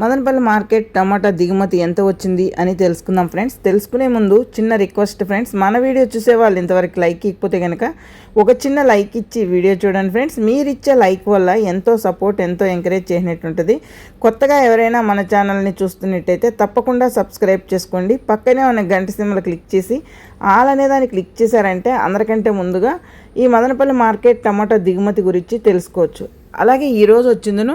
Madanapalle market టమాటా దిగుమతి ఎంత వచ్చింది అని తెలుసుకుందాం ఫ్రెండ్స్. తెలుసుకునే ముందు చిన్న రిక్వెస్ట్ ఫ్రెండ్స్. మన వీడియో చూసే వాళ్ళు ఇంతవరకు లైక్ ఇకపోతే కనుక ఒక చిన్న లైక్ ఇచ్చి వీడియో చూడండి ఫ్రెండ్స్. మీరు ఇచ్చే లైక్ వల్ల ఎంతో సపోర్ట్ ఎంతో ఎంకరేజ్ చేసినట్టుంటుంది కొత్తగా ఎవరైనా మన ఛానల్ని చూస్తున్నట్టయితే తప్పకుండా సబ్స్క్రైబ్ చేసుకోండి. పక్కనే ఉన్న గంట సింబల్ క్లిక్ చేసి ఆల్ అనే దాన్ని క్లిక్ చేశారంటే అందరికంటే ముందుగా ఈ మదనపల్లి మార్కెట్ టమాటా దిగుమతి గురించి తెలుసుకోవచ్చు. అలాగే ఈరోజు వచ్చిందను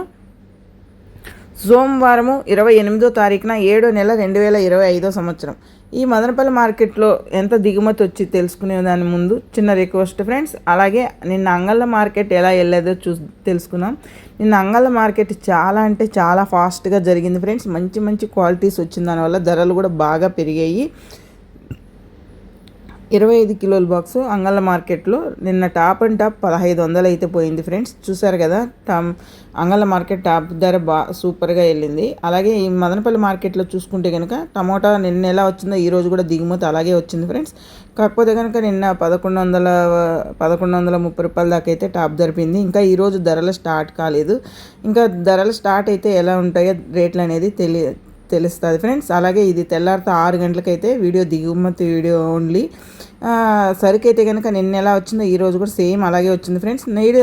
సోమవారము ఇరవై ఎనిమిదో తారీఖున ఏడో నెల రెండు వేల ఇరవై ఐదో సంవత్సరం. ఈ మదనపల్లి మార్కెట్లో ఎంత దిగుమతి వచ్చి తెలుసుకునే దాని ముందు చిన్న రిక్వెస్ట్ ఫ్రెండ్స్. అలాగే నిన్న అంగళ్ళ మార్కెట్ ఎలా వెళ్ళేదో చూ తెలుసుకున్నాం నిన్న అంగళ్ళ మార్కెట్ చాలా అంటే చాలా ఫాస్ట్గా జరిగింది ఫ్రెండ్స్. మంచి మంచి క్వాలిటీస్ వచ్చిన దానివల్ల ధరలు కూడా బాగా పెరిగాయి. ఇరవై ఐదు కిలోల బాక్స్ అంగళ్ళ మార్కెట్లో నిన్న టాప్ అండ్ టాప్ పదహైదు వందలు అయితే పోయింది ఫ్రెండ్స్. చూసారు కదా టామ్ అంగళ్ళ మార్కెట్ టాప్ ధర బా సూపర్గా వెళ్ళింది. అలాగే ఈ మదనపల్లి మార్కెట్లో చూసుకుంటే కనుక టమోటా నిన్న ఎలా వచ్చిందో ఈ రోజు కూడా దిగుమతి అలాగే వచ్చింది ఫ్రెండ్స్. కాకపోతే కనుక నిన్న పదకొండు వందల పదకొండు వందల ముప్పై రూపాయల దాకా అయితే టాప్ జరిపింది ఇంకా ఈరోజు ధరలు స్టార్ట్ కాలేదు. ఇంకా ధరలు స్టార్ట్ అయితే ఎలా ఉంటాయో రేట్లు అనేది తెలియ తెలుస్తుంది ఫ్రెండ్స్. అలాగే ఇది తెల్లారితో ఆరు గంటలకైతే వీడియో దిగుమతి వీడియో ఓన్లీ సరికైతే కనుక నిన్న ఎలా వచ్చిందో ఈరోజు కూడా సేమ్ అలాగే వచ్చింది ఫ్రెండ్స్. నేడు